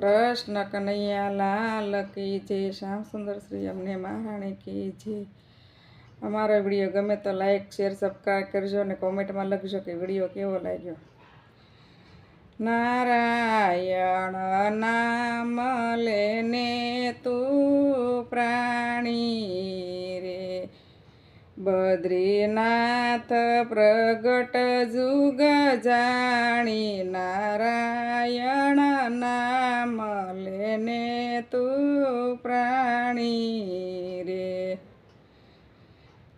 કૃષ્ણ કનૈયા લાલ કી જય, શ્યામ સુંદર શ્રી, અમને મહારાણી કી જય. અમારો વીડિયો ગમે તો લાઈક શેર સબસ્ક્રાઈબ કરજો અને કોમેન્ટમાં લખજો કે વીડિયો કેવો લાગ્યો. નારાયણ નામ લેને તું પ્રાણી રે. બદ્રીનાથ પ્રગટ જુગ જાણી નારાયણ લેને તું પ્રાણી રે.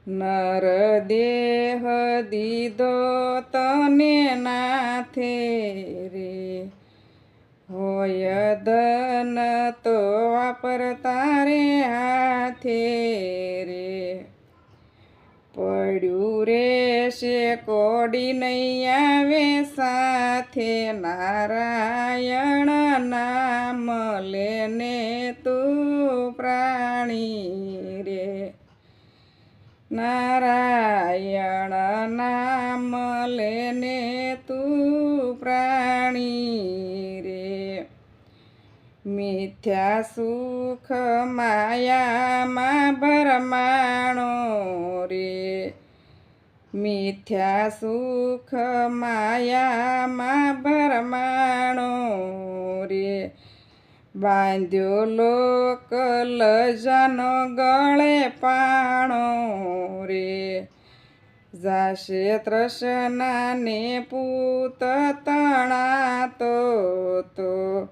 નર દેહ દીધો તને નાથે રે. હોય ધન તો વાપરતા રે હાથે રે. પડ્યું રે છે કોડી નહીં આવે સાથે નારાયણ નામ લેને તું પ્રાણી રે. નારાયણ નામ લેને તું પ્રાણી રે. મિથ્યા સુખ માયામાં ભરમાણો રે. મિથ્યા સુખ માયામાં ભરમાણો રે બાંધ્યો લોક લજાનો ગળે પાણો રે. જાશે તૃષ્ણાને પૂત તણાતો તો.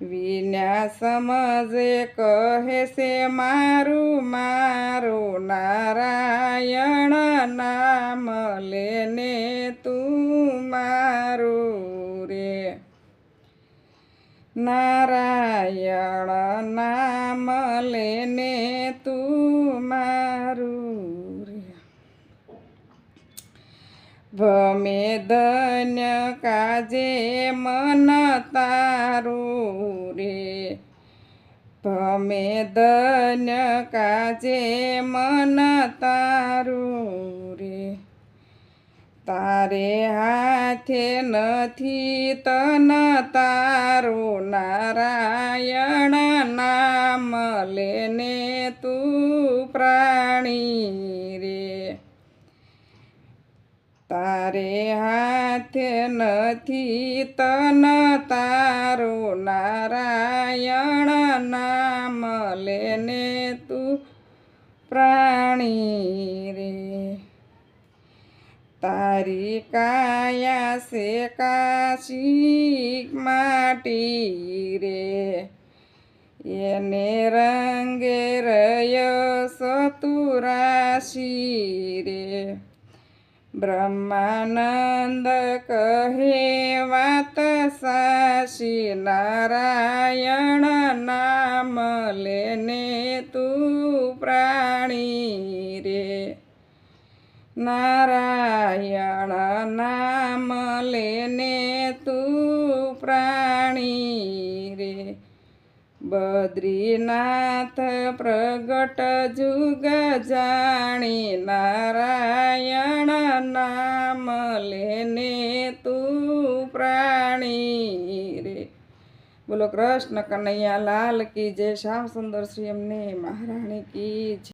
વિના સમજે કહે છે મારું મારું નારાયણ નામ લેને તું મારું. નારાયણ નામ લેને તું મારું ભમે ધન્ય કાજે મન તારું રે. ભમે ધન્ય કાજે મન તારું રે. તારે હાથે નથી તન તારું નારાયણ નામ લેને તું પ્રાણી રે. તારે હાથે નથી તન તારું નારાયણ નામ લેને તું પ્રાણી રે. તારી કાયા સે કાશી માટી રે. એને રંગે રયો સતુરાશી રે. બ્રહ્માનંદ કહે વાત સાશી નારાયણ નામ લેને તું પ્રાણી નારાયણ નામ લેને તું પ્રાણી રે. બદ્રીનાથ પ્રગટ જુગ જાણી નારાયણ નામ લેને તું પ્રાણી રે. બોલો કૃષ્ણ કનૈયા લાલ કી જય. શ્યામ સુંદર શ્રી અમને મહારાણી કી